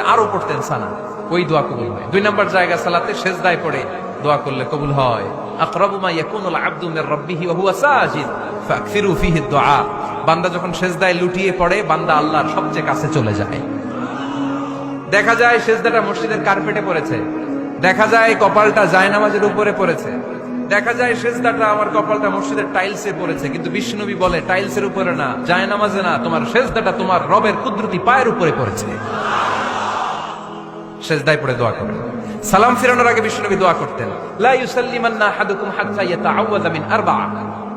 আরও পড়তেন সানা ওই দোয়া কবুল হয়। দুই নম্বর জায়গা সালাতে পড়ে দোয়া করলে কবুল হয়। বান্দা যখন লুটিয়ে পড়ে, বান্দা আল্লাহর সবচেয়ে কাছে চলে যায়। দেখা যায় সেজদাটা মসজিদের কার্পেটে পড়েছে। দেখা যায় কপালটা জায়নামাজের উপরে পড়েছে। দেখা যায় সেজদাটা আমার কপালটা মসজিদের টাইলসে পড়েছে। কিন্তু বিষ্ণুনবী বলে, টাইলসের উপরে না, জায়নামাজে না, তোমার সেজদাটা তোমার রবের কুদরতি পায়ের উপরে পড়েছে। সেজদায় পড়ে দোয়া করেন সালাম ফিরানোর আগে বিষ্ণুনবী দোয়া করতেন, লা ইউসাল্লিমান্না আহাদুকুম হাত্তা ইয়াতাআওয়াযা মিন আরবা'a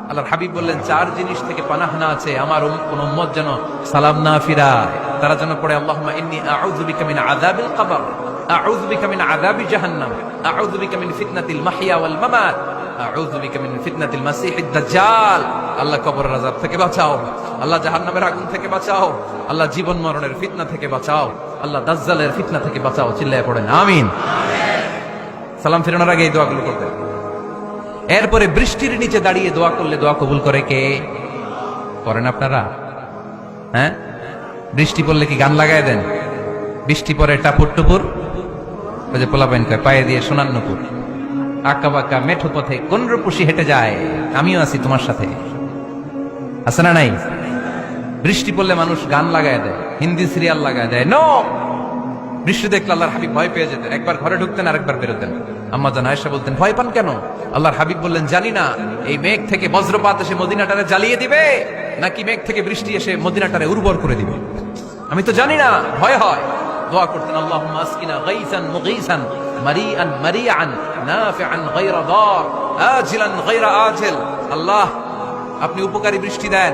আল্লাহর হাবিব বললেন চার জিনিস থেকে পানাহনা আছে, আমার কোন উম্মত যেন সালাম না ফিরায়, তারা যেন পড়ে, আল্লাহুম্মা ইন্নী আউযু বিকা মিন আযাবিল কবর। আউযু বিকা মিন আযাবি জাহান্নাম। আউযু বিকা মিন ফিতনাতিল মাহইয়া ওয়াল মামাত। আউযু বিকা মিন ফিতনাতিল মাসিহিদ দাজ্জাল। আল্লাহ কবরের আযাব থেকে বাঁচাও। আল্লাহ জাহান্নামের আগুন থেকে বাঁচাও। আল্লাহ জীবন মরণের ফিতনা থেকে বাঁচাও। আল্লাহ দাজ্জালের ফিতনা থেকে বাঁচাও, চিল্লায় পড়েন, আমিন। সালাম ফিরানোর আগে এই দোয়াগুলো করতেন। এরপরে বৃষ্টির নিচে দাঁড়িয়ে দোয়া করলে দোয়া কবুল করে কে? করেন আপনারা? হ্যাঁ? বৃষ্টি পড়লে কি গান লাগায় দেন? বৃষ্টি পরে টাপুর টুপুর? ওই যে পোলাপাইন কয়, পায়ে দিয়ে সোনার নুপুর। আঁকা বাঁকা মেঠো পথে কোন হেঁটে যায়? আমিও আছি তোমার সাথে। আছে না নাই? বৃষ্টি পড়লে মানুষ গান লাগায় দেয়। হিন্দি সিরিয়াল লাগায় দেয়। নো বৃষ্টি দেখলে আল্লাহর হাবিব ভয় পেয়ে যেতেন। একবার ঘরে ঢুকতেন, আরেকবার বেরোতেন। আম্মা জান আয়েশা বলতেন, ভয় পান কেন? আল্লাহর হাবিব বললেন, জানি না। এই মেঘ থেকে বজ্রপাত এসে মদিনাটারে জ্বালিয়ে দিবে, নাকি মেঘ থেকে বৃষ্টি এসে মদিনাটারে উর্বর করে দিবে? আমি তো জানি না, ভয় হয়। দোয়া করতেন, আল্লাহুম্মা আসকিনা গাইসান মুগীসান, মারিআন মারিআন, নাফিআন গায়রা দার, আজিলান গায়রা আজিল। আল্লাহ, আপনি উপকারী বৃষ্টি দেন।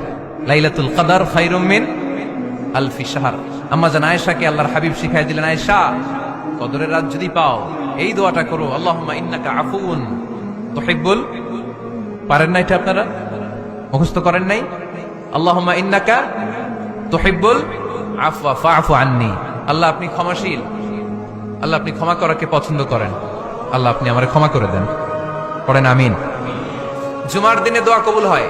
লাইলাতুল কদর খায়রুম মিন আলফি শাহর। আম্মা জান আয়েশাকে আল্লাহর হাবিব শিখাই দিলেন, আয়েশা, কদরের রাত যদি পাও, এই দোয়াটা করো। আল্লাহুম্মা ইন্নাকা আফুউন তুহিব্বুল। পারেন না এটা আপনারা? মুখস্থ করেন নাই? আল্লাহুম্মা ইন্নাকা তুহিব্বুল আফওয়া, ফাআফু আননি। আল্লাহ আপনি ক্ষমাশীল। আল্লাহ আপনি ক্ষমা করাকে পছন্দ করেন। আল্লাহ আপনি আমারে ক্ষমা করে দেন। পড়েন আমিন। জুমার দিনে দোয়া কবুল হয়।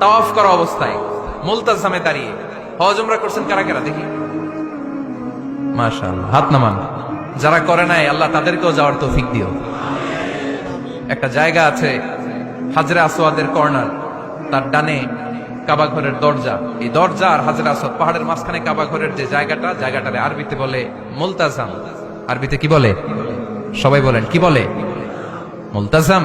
তাওয়াফ করা অবস্থায় মুলতাজামে দাঁড়িয়ে হজ উমরা করছেন কারা কারা? দেখি। মাশাআল্লাহ, হাত নামান। যারা করে নাই, আল্লাহ তাদেরকেও যাওয়ার তৌফিক দিও। একটা জায়গা আছে হাজরা আসওয়াদের কর্নার, তার ডানে কাবা ঘরের দরজা। এই দরজা আর হাজরা আসওয়াদ পাহাড়ের মাঝখানে কাবা ঘরের যে জায়গাটা, জায়গাটারে আরবিতে বলে মুলতাজাম। আরবিতে কি বলে? সবাই বলেন, কি বলে? মুলতাজাম।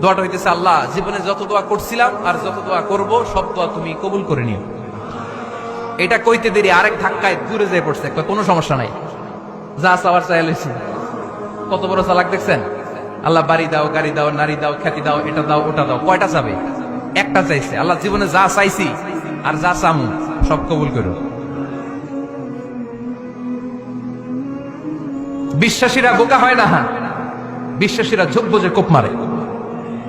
দোয়াটা হইতেছে আল্লাহ, জীবনে যত দোয়া করছিলাম আর যত দোয়া করব, সব দোয়া তুমি কবুল করে নিও। এটা কইতে দেরি, আরেক ধাক্কায় দূরে যেয়ে পড়ছে কোনো সমস্যা নাই। যা চাওয়ার চাই কত বড় চালাক দেখছেন? আল্লাহ, বাড়ি দাও, গাড়ি দাও, নারী দাও, খ্যাতি দাও, এটা দাও, ওটা দাও, কয়টা চাবে? একটা চাইছে, আল্লাহ, জীবনে যা চাইছি আর যা চামু, সব কবুল করো। বিশ্বাসীরা বোকা হয় না বিশ্বাসীরা যোগ্য যে কোপ মারে।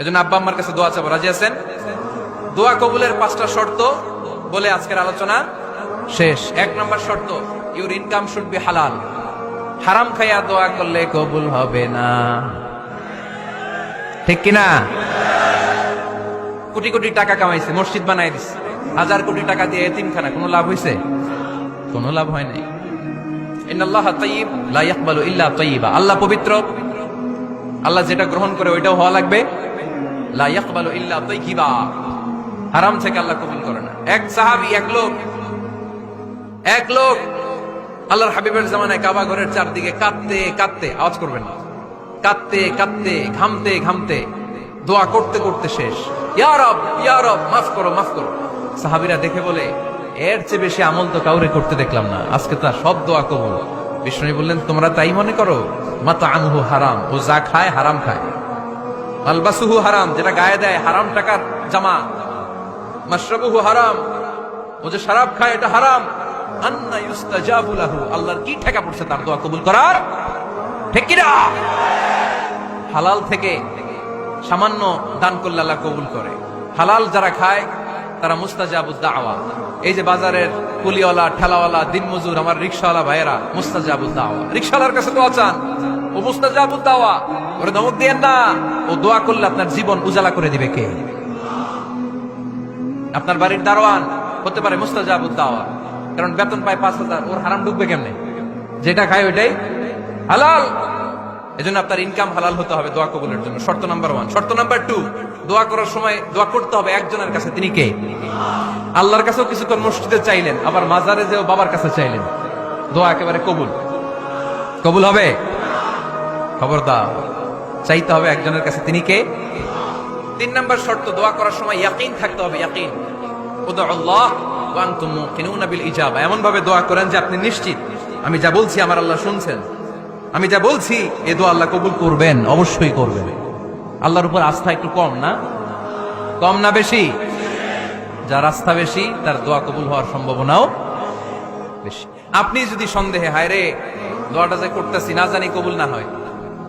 এজন্য আব্বা আম্মার কাছে দোয়া চাবো। রাজি আছেন? দোয়া কবুলের পাঁচটা শর্ত বলে আজকের আলোচনা শেষ। এক নম্বর শর্ত ইউর ইনকাম শুড বি হালাল হারাম খাইয়া দোয়া করলে কবুল হবে না। ঠিক কিনা কোটি কোটি টাকা কামাইছে, মসজিদ বানাই দিছে। হাজার কোটি টাকা দিয়ে এতিমখানা, কোনো লাভ হয়েছে কোনো লাভ হয় নাই। আল্লাহ পবিত্র। আল্লাহ যেটা গ্রহণ করে ওইটাও হওয়া লাগবে। হারাম থেকে আল্লাহ কবুল করে না। এক সাহাবী, এক লোক। এক লোক আল্লাহর হাবিবের জামানায় কাবা ঘরের চারদিকে কাঁদতে কাঁদতে, আওয়াজ করবেন না। কাঁদতে কাঁদতে, ঘামতে ঘামতে, দোয়া করতে করতে শেষ। ইয়ারব করো সাহাবিরা দেখে বলে, এর চেয়ে বেশি আমল তো কাউরে করতে দেখলাম না। আজকে তার সব দোয়া কবুল। বিষ্ণু বললেন, তোমরা তাই মনে করো? মাতা আনহু হারাম। ও যা খায়, হারাম খায়। আলবাসুহু হারাম, যেটা গায়ে দেয়, হারাম টাকার জামা। মাশরাবুহু হারাম, ও যে শরাব খায়, এটা হারাম। আন্না ইউস্তাজাবু লাহু, আল্লাহর কি ঠেকা পড়ছে তার দোয়া কবুল করার? ঠিক কি না হালাল থেকে সামান্য দান করলে আল্লাহ কবুল করে। হালাল যারা খায়, তারা মুস্তাজাবুদ দাওয়া। এই যে বাজারের কুলিওয়ালা ঠেলাওয়ালা, দিনমজুর, আমার রিক্সাওয়ালা ভাইয়েরা, মুস্তাজাবুদ দাওয়া। রিক্সাওয়ালার কাছে দোয়া চান, ও মুস্তাজাবুদ দাওয়া। ওরে ধমক দিয়েন না, ও দোয়া করলে আপনার জীবন উজালা করে দিবে কে? আপনার বাড়ির দারোয়ান, হতে পারে মুস্তাজাবুদ দাওয়া, কারণ বেতন পায় পাঁচ হাজার, ওর হারাম ঢুকবে কেমনে? যেটা খায় ওইটাই হালাল। এজন্য আপনার ইনকাম হালাল হতে হবে দোয়া কবুলের জন্য। শর্ত নাম্বার ওয়ান শর্ত নাম্বার টু দোয়া করার সময় দোয়া করতে হবে একজনের কাছে, তিনি কে? আল্লাহর কাছেও কিছুক্ষণ মসজিদে চাইলেন, আবার মাজারে যেও বাবার কাছে চাইলেন। দোয়া একেবারে কবুল। কবুল হবে? খবর দাও চাইতে হবে একজনের কাছে। তিনি কে? তিন নম্বর শর্ত, দোয়া করার সময় ইয়াকিন থাকতে হবে, ইয়াকিন। আল্লাহ ইজাবা। এমন ভাবে দোয়া করেন যে আপনি নিশ্চিত, আমি যা বলছি আমার আল্লাহ শুনছেন। আমি যা বলছি, এ দোয়া আল্লাহ কবুল করবেন, অবশ্যই করবেন। আল্লাহর উপর আস্থা একটু কম না? কম না বেশি? যার আস্থা বেশি, তার দোয়া কবুল হওয়ার সম্ভাবনাও বেশি। আপনি যদি সন্দেহে হায় রে দোয়াটা যে করতেছি, না জানি কবুল না হয়।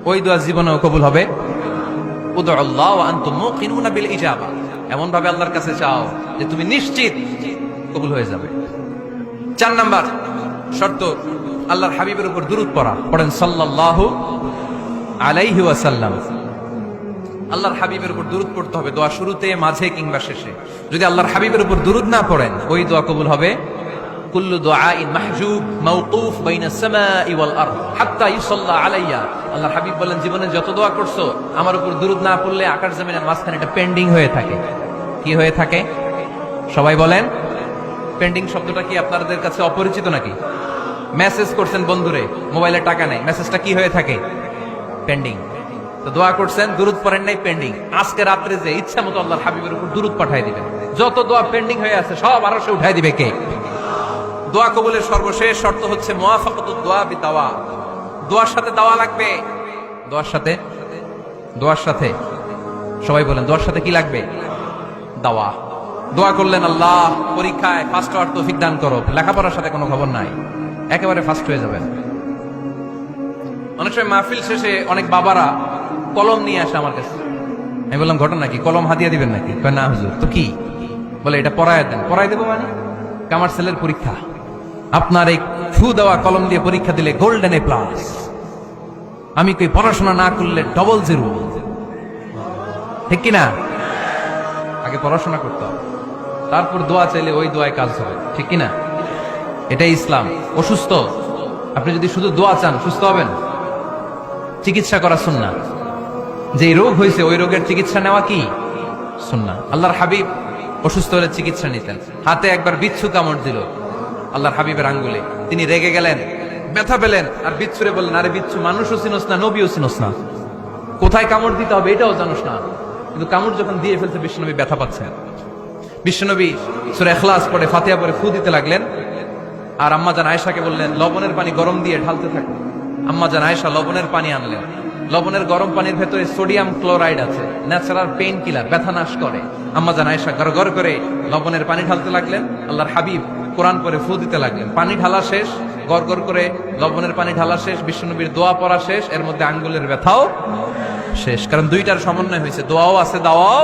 ওই দোয়া জীবনেও কবুল হবে। এমন ভাবে আল্লাহর কাছে চাও যে তুমি নিশ্চিত কবুল হয়ে যাবে। চার নাম্বার শর্ত, আল্লাহর হাবিবের উপর দুরুদ পড়া। পড়েন সাল্লাল্লাহু আলাইহি ওয়াসাল্লাম। আল্লাহর হাবিবের উপর দুরুদ পড়তে হবে দোয়া শুরুতে, মাঝে কিংবা শেষে। যদি আল্লাহর হাবিবের উপর দুরুদ না পড়েন, ওই দোয়া কবুল হবে কুল্লু দুআইন মাহজুব মাওকুফ বাইনা সামাই ওয়াল আরদ হাত্তা ইউসাল্লা আলাইয়া আল্লাহর হাবিব বলেন, জীবনে যত দোয়া করছ, আমার উপর দুরুদ না পড়লে আকাশ জমিনের মাঝখানে এটা পেন্ডিং হয়ে থাকে। কি হয়ে থাকে? সবাই বলেন পেন্ডিং শব্দটা কি আপনাদের কাছে অপরিচিত নাকি? মেসেজ করছেন বন্ধুরে, মোবাইলে টাকা নেই। মেসেজটা কি হয়ে থাকে? পেন্ডিং তো দোয়া করছেন, দুরুদ পড়েন নাই পেন্ডিং আজকে রাত্রে যে ইচ্ছা মতো আল্লাহর হাবিবের উপর দুরুদ পাঠাই দিবেন। যত দোয়া পেন্ডিং হয়ে আছে, সব আরও সে উঠাই দিবে কে? দোয়া কবুলের সর্বশেষ শর্ত হচ্ছে মোয়াফাকতুদ দোয়া বি দাওয়া দোয়ার সাথে দাওয়া লাগবে? দোয়ার সাথে? দোয়ার সাথে। সবাই বলেন, দোয়ার সাথে কি লাগবে? দাওয়া। দোয়া করলেন আল্লাহ, পরীক্ষায় ফার্স্ট হওয়ার তৌফিক দান করো। লেখাপড়ার সাথে কোনো খবর নাই। একেবারে ফার্স্ট হয়ে যাবেন। অনেক সময় মাহফিল শেষে অনেক বাবারা কলম নিয়ে আসে আমার কাছে। আমি বললাম, ঘটনা কি? কলম হাদিয়া দিবেন নাকি? না হুজুর। তো কি? বলে, এটা পড়ায় দেন। পড়াই দেবো মানে? কামার সেলের পরীক্ষা। আপনার এই ফু দেওয়া কলম দিয়ে পরীক্ষা দিলে গোল্ডেন এ প্লাস আমি কই পড়াশোনা না করলে ডবল জিরো ঠিক কিনা? আগে পড়াশোনা করতে হবে। তারপর দোয়া চাইলে ওই দোয়ায় কাজ হবে। ঠিক কিনা? এটাই ইসলাম। অসুস্থ? আপনি যদি শুধু দোয়া চান, সুস্থ হবেন? চিকিৎসা করা শুননা যে রোগ হয়েছে, ওই রোগের চিকিৎসা নেওয়া কি? শুননা আল্লাহর হাবিব অসুস্থ হলে চিকিৎসা নিতেন। হাতে একবার বিচ্ছু কামড় দিল। আল্লাহর হাবিবের আঙ্গুলে। তিনি রেগে গেলেন, ব্যথা পেলেন, আর বিচ্ছুরে বললেন, আরে বিচ্ছু, মানুষও চিনস না, নবীও চিনস না। কোথায় কামড় দিতে হবে এটাও জানোস না। কিন্তু কামড় যখন দিয়ে ফেলছে, বিশ্বনবী ব্যথা পাচ্ছেন। বিশ্বনবী সুরে এখলাস পরে ফাতিয়া পরে ফু দিতে লাগলেন, আর আম্মা জান আয়েশাকে বললেন, লবণের পানি গরম দিয়ে ঢালতে থাকো। আম্মা জান আয়েশা লবণের পানি আনলেন। লবণের গরম পানির ভেতরে সোডিয়াম ক্লোরাইড আছে, ন্যাচারাল পেইন কিলার ব্যথা নাশ করে। আম্মা জান আয়েশা গড় করে লবণের পানি ঢালতে লাগলেন, আল্লাহর হাবিব কোরআন করে ফু দিতে লাগলেন। পানি ঢালা শেষ গড় করে লবণের পানি ঢালা শেষ, বিষ্ণুনবীর দোয়া পড়া শেষ, এর মধ্যে আঙ্গুলের ব্যথাও শেষ। কারণ দুইটার সমন্বয় হয়েছে, দোয়াও আছে, দাওয়াও